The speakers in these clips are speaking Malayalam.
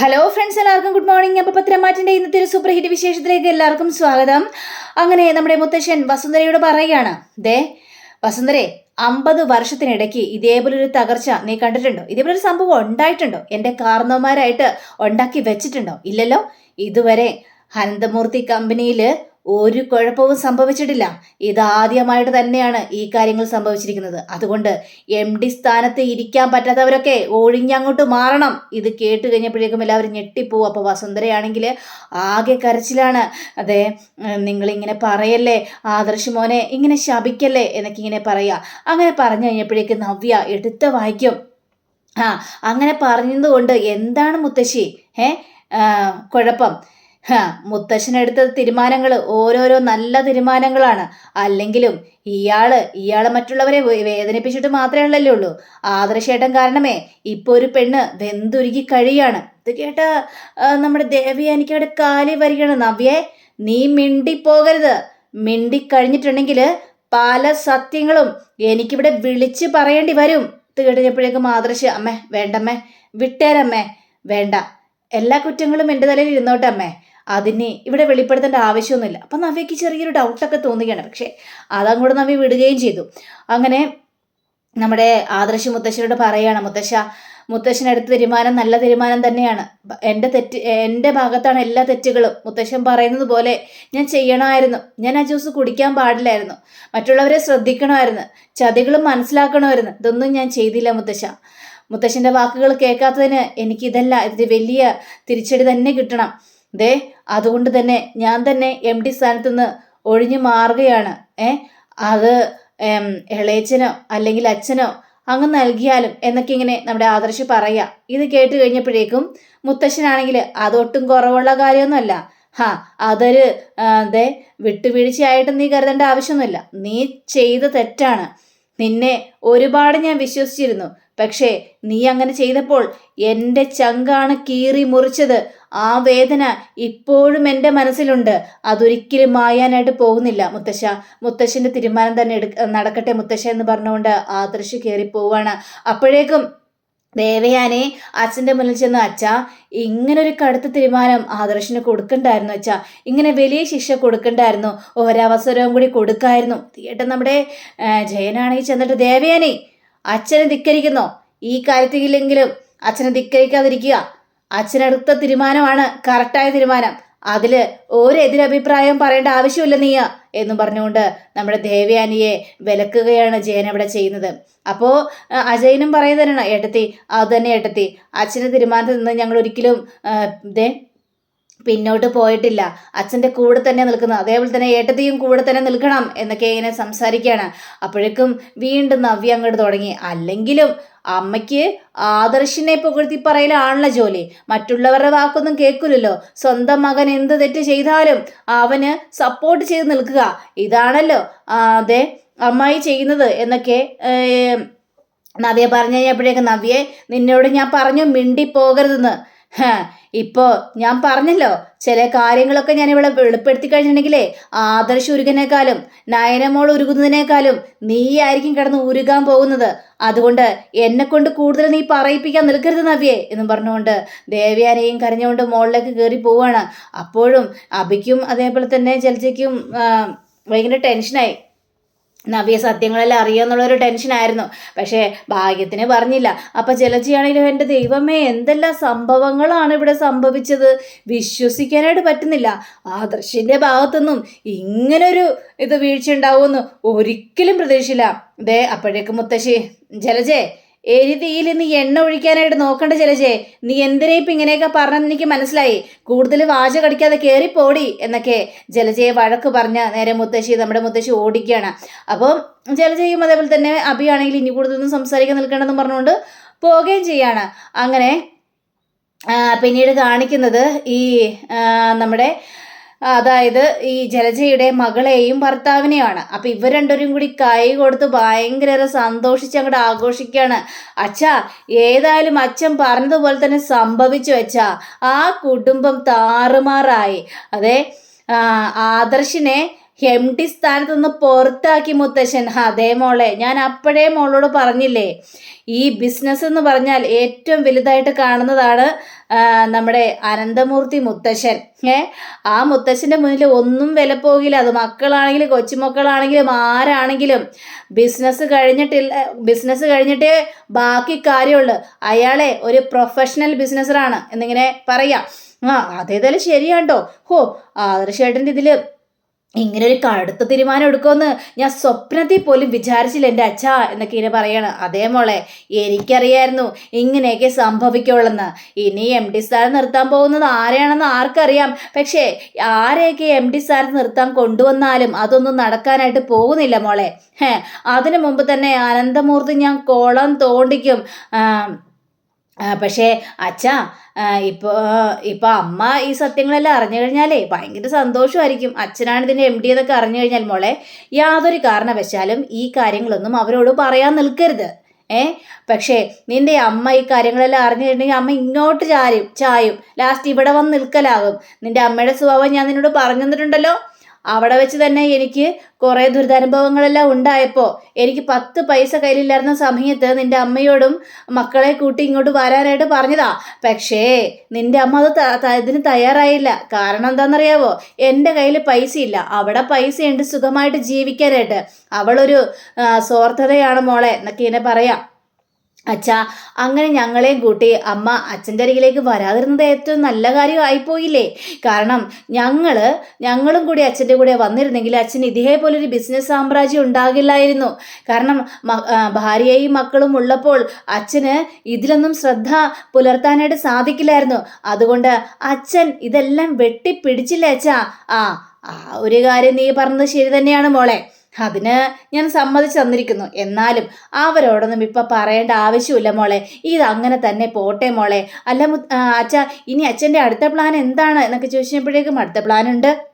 ഹലോ ഫ്രണ്ട്സ് എല്ലാവർക്കും ഗുഡ് മോർണിംഗ് അപ്പോൾ പത്രമാറ്റിന്റെ ഇന്നത്തെ ഒരു സൂപ്പർ ഹിറ്റ് വിശേഷത്തിലേക്ക് എല്ലാവർക്കും സ്വാഗതം. അങ്ങനെ നമ്മുടെ മുത്തശ്ശൻ വസുന്ധരയോട് പറയുകയാണ് ദേ വസുന്ധരെ അമ്പത് വർഷത്തിനിടയ്ക്ക് ഇതേപോലൊരു തകർച്ച നീ കണ്ടിട്ടുണ്ടോ? ഇതേപോലൊരു സംഭവം ഉണ്ടായിട്ടുണ്ടോ? എന്റെ കാർന്നവന്മാരായിട്ട് ഉണ്ടാക്കി വെച്ചിട്ടുണ്ടോ? ഇല്ലല്ലോ? ഇതുവരെ അനന്തമൂർത്തി കമ്പനിയിൽ ഒരു കുഴപ്പവും സംഭവിച്ചിട്ടില്ല. ഇതാദ്യമായിട്ട് തന്നെയാണ് ഈ കാര്യങ്ങൾ സംഭവിച്ചിരിക്കുന്നത്. അതുകൊണ്ട് എം ഡി സ്ഥാനത്ത് ഇരിക്കാൻ പറ്റാത്തവരൊക്കെ ഒഴിഞ്ഞങ്ങോട്ട് മാറണം. ഇത് കേട്ട് കഴിഞ്ഞപ്പോഴേക്കും എല്ലാവരും ഞെട്ടിപ്പോവും. അപ്പോൾ വസുന്ധരയാണെങ്കിൽ ആകെ കരച്ചിലാണ്. അതെ നിങ്ങളിങ്ങനെ പറയല്ലേ? ആദർശ് മോനെ ഇങ്ങനെ ശപിക്കല്ലേ? എന്നൊക്കെ ഇങ്ങനെ പറയുക അങ്ങനെ പറഞ്ഞു കഴിഞ്ഞപ്പോഴേക്കും നവ്യ എടുത്ത് വായിക്കും. ആ അങ്ങനെ പറഞ്ഞതുകൊണ്ട് എന്താണ് മുത്തശ്ശി? ഏ കുഴപ്പം? മുത്തശ്ശനെടുത്ത തീരുമാനങ്ങൾ ഓരോരോ നല്ല തീരുമാനങ്ങളാണ്. അല്ലെങ്കിലും ഇയാൾ ഇയാൾ മറ്റുള്ളവരെ വേദനിപ്പിച്ചിട്ട് മാത്രമേ ഉള്ളല്ലേ ഉള്ളൂ. ആദർശേട്ടൻ കാരണമേ ഇപ്പൊ ഒരു പെണ്ണ് വെന്തുരുകി കഴിയാണ്. ഇത് കേട്ട നമ്മുടെ ദേവി എനിക്കവിടെ കാലി വരികയാണ്. നവ്യേ നീ മിണ്ടി പോകരുത് മിണ്ടി കഴിഞ്ഞിട്ടുണ്ടെങ്കിൽ പല സത്യങ്ങളും എനിക്കിവിടെ വിളിച്ച് പറയേണ്ടി വരും. ഇത് കേട്ടപ്പോഴേക്കും ആദർശ് അമ്മേ വേണ്ടമ്മേ വിട്ടേരമ്മേ വേണ്ട. എല്ലാ കുറ്റങ്ങളും എന്റെ തലയിൽ ഇരുന്നോട്ടെ അമ്മേ. അതിനെ ഇവിടെ വെളിപ്പെടുത്തേണ്ട ആവശ്യമൊന്നുമില്ല. അപ്പം നവ്യയ്ക്ക് ചെറിയൊരു ഡൗട്ടൊക്കെ തോന്നുകയാണ്. പക്ഷേ അതങ്ങോട്ട് നവ്യ വിടുകയും ചെയ്തു. അങ്ങനെ നമ്മുടെ ആദർശ് മുത്തശ്ശനോട് പറയുകയാണ് മുത്തശ്ശ മുത്തശ്ശനെടുത്ത തീരുമാനം നല്ല തീരുമാനം തന്നെയാണ്. എന്റെ തെറ്റ് എന്റെ ഭാഗത്താണ് എല്ലാ തെറ്റുകളും. മുത്തശ്ശൻ പറയുന്നത് പോലെ ഞാൻ ചെയ്യണമായിരുന്നു. ഞാൻ ആ ജ്യൂസ് കുടിക്കാൻ പാടില്ലായിരുന്നു. മറ്റുള്ളവരെ ശ്രദ്ധിക്കണമായിരുന്നു. ചതികളും മനസ്സിലാക്കണമായിരുന്നു. ഇതൊന്നും ഞാൻ ചെയ്തില്ല മുത്തശ്ശ. മുത്തശ്ശന്റെ വാക്കുകൾ കേൾക്കാത്തതിന് എനിക്കിതല്ല ഇത് വലിയ തിരിച്ചടി തന്നെ കിട്ടണം. ദേ അതുകൊണ്ട് തന്നെ ഞാൻ തന്നെ എം ഡി സ്ഥാനത്ത് നിന്ന് ഒഴിഞ്ഞു മാറുകയാണ്. ഏ അത് ഇളയച്ചനോ അല്ലെങ്കിൽ അച്ഛനോ അങ്ങ് നൽകിയാലും എന്നൊക്കെ ഇങ്ങനെ നമ്മുടെ ആദർശ് പറയാ. ഇത് കേട്ട് കഴിഞ്ഞപ്പോഴേക്കും മുത്തശ്ശനാണെങ്കിൽ അതൊട്ടും കുറവുള്ള കാര്യമൊന്നുമല്ല. ഹാ അതൊരു അതെ വിട്ടുവീഴ്ചയായിട്ട് നീ കരുതേണ്ട ആവശ്യമൊന്നുമില്ല. നീ ചെയ്ത തെറ്റാണ്. നിന്നെ ഒരുപാട് ഞാൻ വിശ്വസിച്ചിരുന്നു. പക്ഷേ നീ അങ്ങനെ ചെയ്തപ്പോൾ എന്റെ ചങ്കാണ് കീറി മുറിച്ചത്. ആ വേദന ഇപ്പോഴും എന്റെ മനസ്സിലുണ്ട്. അതൊരിക്കലും മായാനായിട്ട് പോകുന്നില്ല മുത്തശ്ശ. മുത്തശ്ശന്റെ തീരുമാനം തന്നെ എടു നടക്കട്ടെ മുത്തശ്ശ എന്ന് പറഞ്ഞുകൊണ്ട് ആദർശ് കയറി പോവാണ് അപ്പോഴേക്കും ദേവയാനെ അച്ഛന്റെ മുന്നിൽ ചെന്ന് അച്ഛ ഇങ്ങനൊരു കടുത്ത തീരുമാനം ആദർശിന് കൊടുക്കണ്ടായിരുന്നു അച്ഛ. ഇങ്ങനെ വലിയ ശിക്ഷ കൊടുക്കണ്ടായിരുന്നു. ഒരവസരവും കൂടി കൊടുക്കായിരുന്നു. തീയേട്ടൻ നമ്മുടെ ജയനാണെങ്കിൽ ചെന്നിട്ട് ദേവയാനെ അച്ഛനെ ധിക്കരിക്കുന്നോ? ഈ കാര്യത്തിലെങ്കിലും അച്ഛനെ ധിക്കരിക്കാതിരിക്കുക. അച്ഛനെടുത്ത തീരുമാനമാണ് കറക്റ്റായ തീരുമാനം. അതിൽ ഒരു എതിരഭിപ്രായം പറയേണ്ട ആവശ്യമില്ല നീയ എന്ന് പറഞ്ഞുകൊണ്ട് നമ്മുടെ ദേവയാനിയെ വിലക്കുകയാണ് ജയൻ അവിടെ ചെയ്യുന്നത്. അപ്പോൾ അജയനും പറയുന്നതാണ് ഏട്ടത്തി അത് തന്നെ ഏട്ടത്തി അച്ഛന്റെ തീരുമാനത്തിൽ നിന്ന് ഞങ്ങൾ ഒരിക്കലും ദേ പിന്നോട്ട് പോയിട്ടില്ല. അച്ഛന്റെ കൂടെ തന്നെ നിൽക്കുന്നു. അതേപോലെ തന്നെ ഏട്ടത്തെയും കൂടെ തന്നെ നിൽക്കണം എന്നൊക്കെ ഇങ്ങനെ സംസാരിക്കുകയാണ്. അപ്പോഴേക്കും വീണ്ടും നവ്യ അങ്ങോട്ട് തുടങ്ങി. അല്ലെങ്കിലും അമ്മയ്ക്ക് ആദർശിനെ പുകഴ്ത്തി പറയലാണല്ലോ ജോലി. മറ്റുള്ളവരുടെ വാക്കൊന്നും കേൾക്കില്ലല്ലോ സ്വന്തം മകൻ എന്ത് തെറ്റ് ചെയ്താലും അവന് സപ്പോർട്ട് ചെയ്ത് നിൽക്കുക. ഇതാണല്ലോ അതെ അമ്മായി ചെയ്യുന്നത് എന്നൊക്കെ നവ്യ പറഞ്ഞു കഴിഞ്ഞപ്പോഴേക്ക് നവ്യെ നിന്നോട് ഞാൻ പറഞ്ഞു മിണ്ടിപ്പോകരുതെന്ന്. ഹ, ഇപ്പോ ഞാൻ പറഞ്ഞല്ലോ ചില കാര്യങ്ങളൊക്കെ ഞാൻ ഇവിടെ വെളിപ്പെടുത്തി കഴിഞ്ഞിട്ടുണ്ടെങ്കിലേ ആദർശ ഉരുകനേക്കാളും നയനമോൾ ഉരുകുന്നതിനേക്കാളും നീയായിരിക്കും കിടന്ന് ഉരുകാൻ പോകുന്നത്. അതുകൊണ്ട് എന്നെ കൊണ്ട് കൂടുതൽ നീ പറയിപ്പിക്കാൻ നിൽക്കരുത് നവ്യേ എന്നും പറഞ്ഞുകൊണ്ട് ദേവയാനെയും കരഞ്ഞുകൊണ്ട് മുകളിലേക്ക് കയറി പോവാണ്. അപ്പോഴും അഭിക്കും അതേപോലെ തന്നെ ജലജയ്ക്കും ഭയങ്കര ടെൻഷനായി നവ്യ സത്യങ്ങളെല്ലാം അറിയാന്നുള്ളൊരു ടെൻഷനായിരുന്നു പക്ഷേ ഭാഗ്യത്തിന് പറഞ്ഞില്ല. അപ്പം ജലജിയാണെങ്കിലും എന്റെ ദൈവമേ എന്തെല്ലാം സംഭവങ്ങളാണ് ഇവിടെ സംഭവിച്ചത്? വിശ്വസിക്കാനായിട്ട് പറ്റുന്നില്ല. ആദർശിന്റെ ഭാഗത്തുനിന്നും ഇങ്ങനൊരു ഇത് വീഴ്ച ഉണ്ടാവുമെന്ന് ഒരിക്കലും പ്രതീക്ഷയില്ല ദേ അപ്പോഴേക്കും മുത്തശ്ശി ജലജേ എരിതിയിൽ നീ എണ്ണ ഒഴിക്കാനായിട്ട് നോക്കണ്ട ജലജേ നീ എന്തിനാ ഇപ്പം ഇങ്ങനെയൊക്കെ പറഞ്ഞെന്ന് എനിക്ക് മനസ്സിലായി. കൂടുതൽ വാച കടിക്കാതെ കയറിപ്പോടി എന്നൊക്കെ ജലജയെ വഴക്ക് പറഞ്ഞ നേരെ മുത്തശ്ശി നമ്മുടെ മുത്തശ്ശി ഓടിക്കുകയാണ്. അപ്പോൾ ജലജയും അതേപോലെ തന്നെ അഭിയാണെങ്കിൽ ഇനി കൂടുതലൊന്നും സംസാരിക്കാൻ നിൽക്കണമെന്ന് പറഞ്ഞുകൊണ്ട് പോവുകയും ചെയ്യാണ്. അങ്ങനെ പിന്നീട് കാണിക്കുന്നത് ഈ നമ്മുടെ അതായത് ഈ ജലജയുടെ മകളെയും ഭർത്താവിനെയുമാണ് അപ്പം ഇവർ രണ്ടുപേരും കൂടി കൈ കൊടുത്ത് ഭയങ്കര സന്തോഷിച്ച് അങ്ങോട്ട് ആഘോഷിക്കുകയാണ് അച്ഛാ ഏതായാലും അച്ഛൻ പറഞ്ഞതുപോലെ തന്നെ സംഭവിച്ചു വെച്ചാ ആ കുടുംബം താറുമാറായി. അതെ ആദർശിനെ എം ഡി സ്ഥാനത്ത് നിന്ന് പുറത്താക്കി മുത്തശ്ശൻ. അതേ മോളെ ഞാൻ അപ്പോഴേ മോളോട് പറഞ്ഞില്ലേ ഈ ബിസിനസ് എന്ന് പറഞ്ഞാൽ ഏറ്റവും വലുതായിട്ട് കാണുന്നതാണ് നമ്മുടെ അനന്തമൂർത്തി മുത്തശ്ശൻ. ഏ ആ മുത്തശ്ശന്റെ മുന്നിൽ ഒന്നും വില പോകില്ല. അത് മക്കളാണെങ്കിലും കൊച്ചുമക്കളാണെങ്കിലും ആരാണെങ്കിലും ബിസിനസ് കഴിഞ്ഞിട്ടില്ല ബിസിനസ് കഴിഞ്ഞിട്ടേ ബാക്കി കാര്യമുള്ളൂ. അയാളെ ഒരു പ്രൊഫഷണൽ ബിസിനസ്സറാണ് എന്നിങ്ങനെ പറയാം. ആ അതേതായാലും ശരിയാണ്ടോ? ഹോ ആദർശേട്ടന്റെ ഇതിൽ ഇങ്ങനെ ഒരു കടുത്ത തീരുമാനം എടുക്കുമെന്ന് ഞാൻ സ്വപ്നത്തിൽ പോലും വിചാരിച്ചില്ല എന്റെ അച്ഛ എന്നൊക്കെ ഇങ്ങനെ പറയാണ്. അതേ മോളെ എനിക്കറിയായിരുന്നു ഇങ്ങനെയൊക്കെ സംഭവിക്കുള്ളെന്ന്. ഇനി എം ഡി സ്ഥാനം നിർത്താൻ പോകുന്നത് ആരെയാണെന്ന് ആർക്കറിയാം. പക്ഷേ ആരെയൊക്കെ എം ഡി സാർ നിർത്താൻ കൊണ്ടുവന്നാലും അതൊന്നും നടക്കാനായിട്ട് പോകുന്നില്ല മോളെ. അതിനു മുമ്പ് തന്നെ അനന്തമൂർത്തി ഞാൻ കോളം തോണ്ടിക്കും. പക്ഷേ അച്ഛാ ഇപ്പോൾ ഇപ്പോൾ അമ്മ ഈ സത്യങ്ങളെല്ലാം അറിഞ്ഞു കഴിഞ്ഞാലേ ഭയങ്കര സന്തോഷമായിരിക്കും. അച്ഛനാണ് ഇതിന്റെ എം ഡി എന്നൊക്കെ അറിഞ്ഞു കഴിഞ്ഞാൽ മോളെ യാതൊരു കാരണവശാലും ഈ കാര്യങ്ങളൊന്നും അവരോട് പറയാൻ നിൽക്കരുത്. ഏ? പക്ഷേ നിന്റെ അമ്മ ഈ കാര്യങ്ങളെല്ലാം അറിഞ്ഞു അറിഞ്ഞിട്ടുണ്ടെങ്കിൽ അമ്മ ഇങ്ങോട്ട് ചാരും ചായും. ലാസ്റ്റ് ഇവിടെ വന്ന് നിൽക്കലാകും. നിന്റെ അമ്മയുടെ സ്വഭാവം ഞാൻ നിന്നോട് പറഞ്ഞു തന്നിട്ടുണ്ടല്ലോ. അവിടെ വെച്ച് തന്നെ എനിക്ക് കുറേ ദുരിതാനുഭവങ്ങളെല്ലാം ഉണ്ടായപ്പോൾ എനിക്ക് പത്ത് പൈസ കയ്യിലില്ലായിരുന്ന സമയത്ത് നിന്റെ അമ്മയോടും മക്കളെ കൂട്ടി ഇങ്ങോട്ട് വരാനായിട്ട് പറഞ്ഞതാ. പക്ഷേ നിന്റെ അമ്മ അത് ഇതിന് തയ്യാറായില്ല. കാരണം എന്താണെന്നറിയാവോ? എന്റെ കയ്യിൽ പൈസ ഇല്ല അവിടെ പൈസയുണ്ട് സുഖമായിട്ട് ജീവിക്കാനായിട്ട്. അവളൊരു സ്വാർത്ഥതയാണ് മോളെ എന്നൊക്കെ ഇങ്ങനെ പറയാം. അച്ഛാ അങ്ങനെ ഞങ്ങളെയും കൂട്ടി അമ്മ അച്ഛന്റെ അരികിലേക്ക് വരാതിരുന്നത് ഏറ്റവും നല്ല കാര്യമായിപ്പോയില്ലേ? കാരണം ഞങ്ങൾ ഞങ്ങളും കൂടി അച്ഛന്റെ കൂടെ വന്നിരുന്നെങ്കിൽ അച്ഛൻ ഇതേപോലൊരു ബിസിനസ് സാമ്രാജ്യം ഉണ്ടാകില്ലായിരുന്നു. കാരണം മ- ഭാര്യയും മക്കളും ഉള്ളപ്പോൾ അച്ഛന് ഇതിലൊന്നും ശ്രദ്ധ പുലർത്താനായിട്ട് സാധിക്കില്ലായിരുന്നു. അതുകൊണ്ട് അച്ഛൻ ഇതെല്ലാം വെട്ടിപ്പിടിച്ചില്ലേ അച്ഛാ? ആ ഒരു കാര്യം നീ പറഞ്ഞത് ശരി തന്നെയാണ് മോളെ. അതിന് ഞാൻ സമ്മതിച്ചു തന്നിരിക്കുന്നു. എന്നാലും അവരോടൊന്നും ഇപ്പം പറയേണ്ട ആവശ്യമില്ല മോളെ. ഇത് അങ്ങനെ തന്നെ പോട്ടെ മോളെ. അല്ല മു- അച്ഛാ ഇനി അച്ഛന്റെ അടുത്ത പ്ലാൻ എന്താണ് എന്നൊക്കെ ചോദിച്ചപ്പോഴേക്കും അടുത്ത പ്ലാൻ ഉണ്ട്.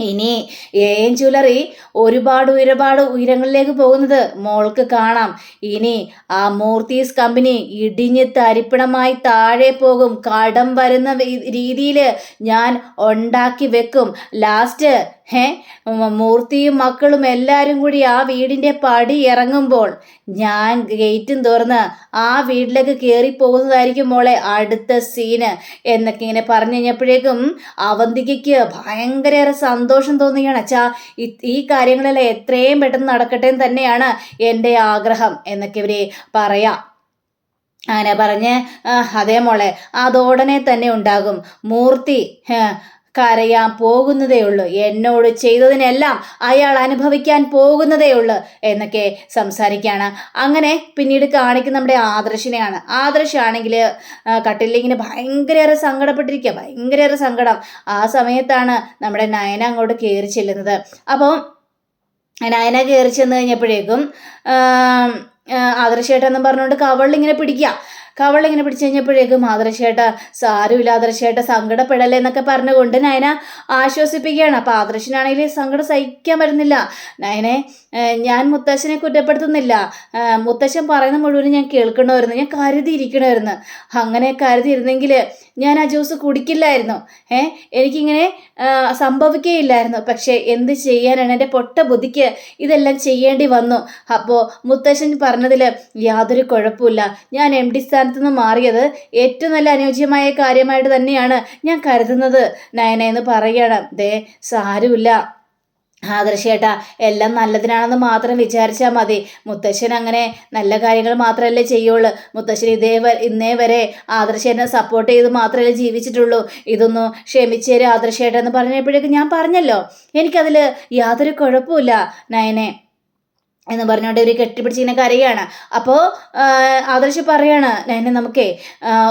ഇനി ഏൻ ജ്വല്ലറി ഒരുപാട് ഒരുപാട് ഉയരങ്ങളിലേക്ക് പോകുന്നത് മോൾക്ക് കാണാം. ഇനി ആ മൂർത്തീസ് കമ്പനി ഇടിഞ്ഞ് തരിപ്പണമായി താഴെ പോകും. കടം വരുന്ന രീതിയിൽ ഞാൻ ഉണ്ടാക്കി വെക്കും. ലാസ്റ്റ് മൂർത്തി മൂർത്തിയും മക്കളും എല്ലാവരും കൂടി ആ വീടിന്റെ പടി ഇറങ്ങുമ്പോൾ ഞാൻ ഗേറ്റും തുറന്ന് ആ വീട്ടിലേക്ക് കയറി പോകുന്നതായിരിക്കും മോളെ അടുത്ത സീന് എന്നൊക്കെ ഇങ്ങനെ പറഞ്ഞു കഴിഞ്ഞപ്പോഴേക്കും അവന്തികയ്ക്ക് ഭയങ്കരേറെ സന്തോഷം തോന്നുകയാണ്. അച്ഛാ ഈ- കാര്യങ്ങളെല്ലാം എത്രയും പെട്ടെന്ന് നടക്കട്ടെ എന്ന് തന്നെയാണ് എന്റെ ആഗ്രഹം എന്നൊക്കെ ഇവർ പറയാം. അങ്ങനെ പറഞ്ഞ് അതേ മോളെ അതോടനെ തന്നെ ഉണ്ടാകും. മൂർത്തി കരയാൻ പോകുന്നതേയുള്ളൂ എന്നോട് ചെയ്തതിനെല്ലാം അയാൾ അനുഭവിക്കാൻ പോകുന്നതേയുള്ളൂ എന്നൊക്കെ സംസാരിക്കുകയാണ്. അങ്ങനെ പിന്നീട് കാണിക്കുന്ന നമ്മുടെ ആദർശിനെയാണ്. ആദർശാണെങ്കിൽ കട്ടിലിങ്ങനെ ഭയങ്കരേറെ സങ്കടപ്പെട്ടിരിക്കുക. ഭയങ്കരേറെ സങ്കടം. ആ സമയത്താണ് നമ്മുടെ നയന അങ്ങോട്ട് കയറി ചെല്ലുന്നത്. അപ്പോൾ നയന കയറി ചെന്ന് കഴിഞ്ഞപ്പോഴേക്കും ആദർശേട്ടെന്നും പറഞ്ഞുകൊണ്ട് കവളിങ്ങനെ പിടിക്കുക. കവളിങ്ങനെ പിടിച്ചു കഴിഞ്ഞപ്പോഴേക്കും ആദർശേട്ട സാരമില്ല ആദർശേട്ട സങ്കടപ്പെടല്ലേ എന്നൊക്കെ പറഞ്ഞുകൊണ്ട് നയന ആശ്വസിപ്പിക്കുകയാണ്. അപ്പോൾ ആദർശനാണെങ്കിൽ സങ്കടം സഹിക്കാൻ വരുന്നില്ല നയനെ ഞാൻ മുത്തശ്ശനെ കുറ്റപ്പെടുത്തുന്നില്ല. ഏഹ് മുത്തശ്ശൻ പറയുന്ന മുഴുവനും ഞാൻ കേൾക്കണമായിരുന്നു. ഞാൻ കരുതിയിരിക്കണമായിരുന്നു. അങ്ങനെ കരുതിയിരുന്നെങ്കിൽ ഞാൻ ആ ജ്യൂസ് കുടിക്കില്ലായിരുന്നു. ഏ എനിക്കിങ്ങനെ സംഭവിക്കുകയില്ലായിരുന്നു. പക്ഷേ എന്ത് ചെയ്യാനാണ് എന്റെ പൊട്ട ബുദ്ധിക്ക് ഇതെല്ലാം ചെയ്യേണ്ടി വന്നു? അപ്പോൾ മുത്തശ്ശൻ പറഞ്ഞതിൽ യാതൊരു കുഴപ്പമില്ല ഞാൻ എം ഡി സ്ഥാനത്ത് നിന്ന് മാറിയത് ഏറ്റവും നല്ല അനുയോജ്യമായ കാര്യമായിട്ട് തന്നെയാണ് ഞാൻ കരുതുന്നത്. നയന എന്ന് പറയുകയാണ് ദേ സാരമില്ല. ആദർശേട്ടാ എല്ലാം നല്ലതിനാണെന്ന് മാത്രം വിചാരിച്ചാൽ മതി. മുത്തശ്ശൻ അങ്ങനെ നല്ല കാര്യങ്ങൾ മാത്രമല്ലേ ചെയ്യുള്ളൂ. മുത്തശ്ശൻ ഇതേ ഇന്നേ വരെ ആദർശേട്ടനെ സപ്പോർട്ട് ചെയ്ത് മാത്രമല്ലേ ജീവിച്ചിട്ടുള്ളൂ. ഇതൊന്നും ക്ഷമിച്ചേരും ആദർശേട്ടൻ എന്ന് പറഞ്ഞപ്പോഴേക്കും ഞാൻ പറഞ്ഞല്ലോ എനിക്കതിൽ യാതൊരു കുഴപ്പമില്ല നയനെ എന്ന് പറഞ്ഞുകൊണ്ട് ഇവർ കെട്ടിപ്പിടിച്ച് ഇങ്ങനെ കരയാണ്. അപ്പോൾ ആദർശ് പറയാണ് നയനെ നമുക്കേ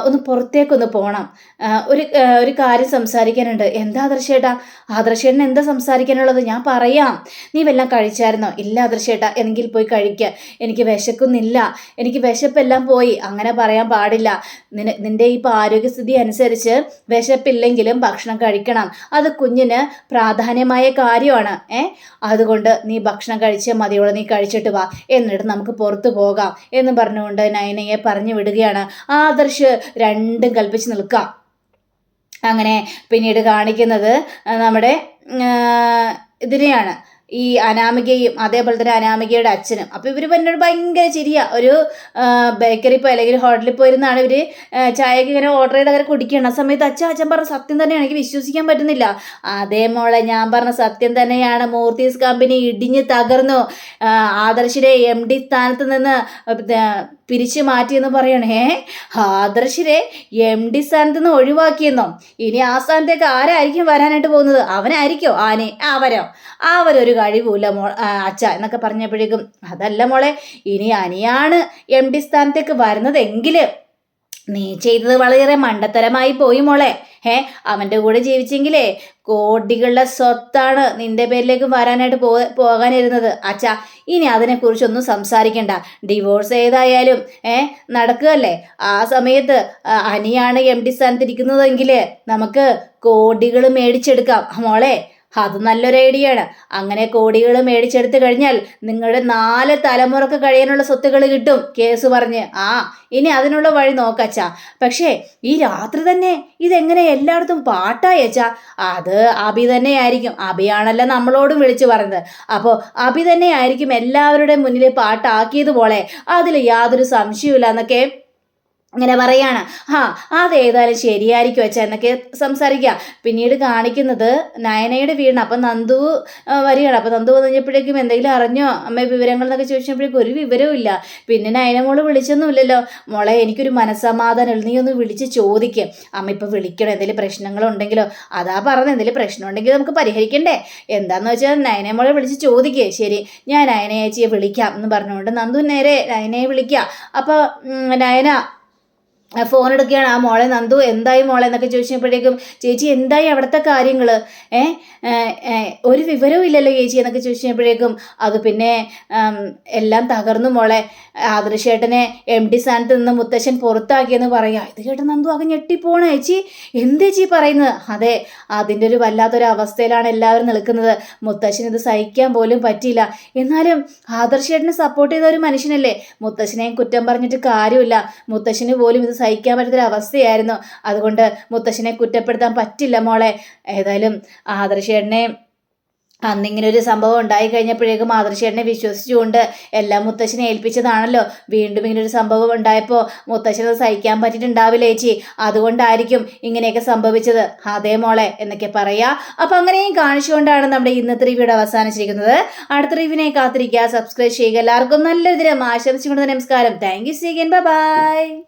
ഒന്ന് പുറത്തേക്കൊന്ന് പോകണം ഒരു ഒരു കാര്യം സംസാരിക്കാനുണ്ട്. എന്താ ആദർശേട്ടാ ആദർശേട്ടൻ എന്താ സംസാരിക്കാനുള്ളത്? ഞാൻ പറയാം. നീ വല്ലതും കഴിച്ചായിരുന്നോ? ഇല്ല ആദർശേട്ടാ എന്നെങ്കിൽ പോയി കഴിക്കുക എനിക്ക് വിശക്കുന്നില്ല. എനിക്ക് വിശപ്പെല്ലാം പോയി. അങ്ങനെ പറയാൻ പാടില്ല. നിന നിന്റെ ഇപ്പോൾ ആരോഗ്യസ്ഥിതി അനുസരിച്ച് വിശപ്പില്ലെങ്കിലും ഭക്ഷണം കഴിക്കണം. അത് കുഞ്ഞിന് പ്രാധാന്യമായ കാര്യമാണ്. ഏ? അതുകൊണ്ട് നീ ഭക്ഷണം കഴിച്ചേ മതിയോളം. നീ കഴിച്ചിട്ട് വാ. എന്നിട്ട് നമുക്ക് പുറത്തു പോകാം എന്ന് പറഞ്ഞുകൊണ്ട് നയനയെ പറഞ്ഞു വിടുകയാണ്. ആദർശ് രണ്ടും കൽപ്പിച്ച് നിൽക്കാം അങ്ങനെ പിന്നീട് കാണിക്കുന്നത് നമ്മുടെ ഇതിനെയാണ്. ഈ അനാമികയും അതേപോലെ തന്നെ അനാമികയുടെ അച്ഛനും. അപ്പോൾ ഇവർ എന്നോട് ഭയങ്കര ചിരിയ. ഒരു ബേക്കറി പോയി അല്ലെങ്കിൽ ഹോട്ടലിൽ പോയിരുന്നാണ് ഇവർ ചായക്ക് ഇങ്ങനെ ഓർഡർ ചെയ്ത് അങ്ങനെ കുടിക്കണം ആ സമയത്ത് അച്ഛൻ അച്ഛൻ പറഞ്ഞ സത്യം തന്നെയാണ്. എനിക്ക് വിശ്വസിക്കാൻ പറ്റുന്നില്ല. അതേ മോളെ ഞാൻ പറഞ്ഞ സത്യം തന്നെയാണ്. മൂർത്തീസ് കമ്പനി ഇടിഞ്ഞ് തകർന്നു. ആദർശിനെ എം ഡി സ്ഥാനത്ത് നിന്ന് പിരിച്ചു മാറ്റിയെന്ന് പറയണേ. ആദർശിനെ എം ഡി സ്ഥാനത്ത് നിന്ന് ഒഴിവാക്കിയെന്നോ? ഇനി ആ സ്ഥാനത്തേക്ക് ആരായിരിക്കും വരാനായിട്ട് പോകുന്നത്? അവനായിരിക്കോ? ആനെ അവരോ അവരൊരു കഴിവുമില്ല മോ അച്ഛ എന്നൊക്കെ പറഞ്ഞപ്പോഴേക്കും അതല്ല മോളെ ഇനി അനിയാണ് എം ഡി സ്ഥാനത്തേക്ക് വരുന്നതെങ്കിൽ നീ ചെയ്തത് വളരെ മണ്ടത്തരമായി പോയി മോളെ. ഏ അവന്റെ കൂടെ ജീവിച്ചെങ്കിലേ കോടികളുടെ സ്വത്താണ് നിന്റെ പേരിലേക്ക് വരാനായിട്ട് പോ പോകാനിരുന്നത്. അച്ഛാ ഇനി അതിനെക്കുറിച്ചൊന്നും സംസാരിക്കണ്ട. ഡിവോഴ്സ് ഏതായാലും ഏ നടക്കുകയല്ലേ? ആ സമയത്ത് അനിയാണ് എം ഡി സ്ഥാനത്തിരിക്കുന്നതെങ്കിൽ നമുക്ക് കോടികൾ മേടിച്ചെടുക്കാം. മോളെ അത് നല്ലൊരു ഐഡിയ ആണ്. അങ്ങനെ കോടികൾ മേടിച്ചെടുത്തു കഴിഞ്ഞാൽ നിങ്ങളുടെ നാല് തലമുറയ്ക്ക് കഴിയാനുള്ള സ്വത്തുകൾ കിട്ടും കേസ് പറഞ്ഞ്. ആ ഇനി അതിനുള്ള വഴി നോക്കച്ച. പക്ഷേ ഈ രാത്രി തന്നെ ഇതെങ്ങനെ എല്ലായിടത്തും പാട്ടായച്ച അത് അഭി തന്നെയായിരിക്കും. അഭിയാണല്ലോ നമ്മളോടും വിളിച്ചു പറഞ്ഞത് അപ്പോൾ അഭി തന്നെയായിരിക്കും എല്ലാവരുടെയും മുന്നിൽ പാട്ടാക്കിയത് പോലെ അതിൽ യാതൊരു സംശയമില്ല എന്നൊക്കെ ഇങ്ങനെ പറയാണ് ആ അതേതായാലും ശരിയായിരിക്കും അച്ഛ എന്നൊക്കെ സംസാരിക്കുക. പിന്നീട് കാണിക്കുന്നത് നയനയുടെ വീടാണ്. അപ്പം നന്ദു വരികയാണ്. അപ്പം നന്ദു വന്നപ്പോഴേക്കും എന്തെങ്കിലും അറിഞ്ഞോ? അമ്മ വിവരങ്ങൾ എന്നൊക്കെ ചോദിച്ചപ്പോഴേക്കും ഒരു വിവരവും ഇല്ല. പിന്നെ നയന മോൾ വിളിച്ചൊന്നുമില്ലല്ലോ മോളെ എനിക്കൊരു മനസ്സമാധാനം നീ ഒന്ന് വിളിച്ച് ചോദിക്കും. അമ്മ ഇപ്പം വിളിക്കണം? എന്തെങ്കിലും പ്രശ്നങ്ങളുണ്ടെങ്കിലോ? അതാ പറഞ്ഞത്. എന്തെങ്കിലും പ്രശ്നമുണ്ടെങ്കിൽ നമുക്ക് പരിഹരിക്കണ്ടേ? എന്താന്ന് വെച്ചാൽ നയനെ മോളെ വിളിച്ച് ചോദിക്കേ. ശരി ഞാൻ നയനയച്ചിയെ വിളിക്കാം എന്ന് പറഞ്ഞുകൊണ്ട് നന്ദു നേരെ നയനയെ വിളിക്കുക. അപ്പോൾ നയന ഫോൺ എടുക്കുകയാണ്. ആ മോളെ നന്ദു എന്തായി മോളെ എന്നൊക്കെ ചോദിച്ചപ്പോഴേക്കും ചേച്ചി എന്തായി അവിടുത്തെ കാര്യങ്ങൾ ഏ ഒരു വിവരവും ഇല്ലല്ലോ ചേച്ചി എന്നൊക്കെ ചോദിച്ചപ്പോഴേക്കും അത് പിന്നെ എല്ലാം തകർന്നു മോളെ. ആദർശേട്ടനെ എം ഡി സ്ഥാനത്ത് നിന്ന് മുത്തശ്ശൻ പുറത്താക്കിയെന്ന് പറയാ ഇത് കേട്ട് നന്ദു അങ്ങ് ഞെട്ടിപ്പോണ. ചേച്ചി എന്ത് ചേച്ചി പറയുന്നത്? അതെ അതിന്റെ ഒരു വല്ലാത്തൊരു അവസ്ഥയിലാണ് എല്ലാവരും നിൽക്കുന്നത്. മുത്തശ്ശൻ ഇത് സഹിക്കാൻ പോലും പറ്റിയില്ല. എന്നാലും ആദർശേട്ടനെ സപ്പോർട്ട് ചെയ്ത ഒരു മനുഷ്യനല്ലേ? മുത്തശ്ശനെയും കുറ്റം പറഞ്ഞിട്ട് കാര്യമില്ല. മുത്തശ്ശന് പോലും ഇത് സഹിക്കാൻ പറ്റാത്തൊരു അവസ്ഥയായിരുന്നു അതുകൊണ്ട് മുത്തശ്ശനെ കുറ്റപ്പെടുത്താൻ പറ്റില്ല മോളെ. ഏതായാലും ആദർശേട്ടനെ അന്നിങ്ങനെ ഒരു സംഭവം ഉണ്ടായി കഴിഞ്ഞപ്പോഴേക്കും മാതൃശേട്ടനെ വിശ്വസിച്ചുകൊണ്ട് എല്ലാം മുത്തശ്ശനെ ഏൽപ്പിച്ചതാണല്ലോ. വീണ്ടും ഇങ്ങനെ ഒരു സംഭവം ഉണ്ടായപ്പോൾ മുത്തശ്ശനെ സഹിക്കാൻ പറ്റിയിട്ടുണ്ടാവില്ല ചേച്ചി. അതുകൊണ്ടായിരിക്കും ഇങ്ങനെയൊക്കെ സംഭവിച്ചത്. അതേ മോളെ എന്നൊക്കെ പറയാ. അപ്പം അങ്ങനെയും കാണിച്ചുകൊണ്ടാണ് നമ്മുടെ ഇന്നത്തെ റിവ്യൂടെ അവസാനിച്ചിരിക്കുന്നത്. അടുത്ത റിവ്യൂവിനെ കാത്തിരിക്കുക. സബ്സ്ക്രൈബ് ചെയ്യുക. എല്ലാവർക്കും നല്ലൊരു ദിനം. ആശംസിച്ചുകൊണ്ട് നമസ്കാരം. Thank you സീഗൻ by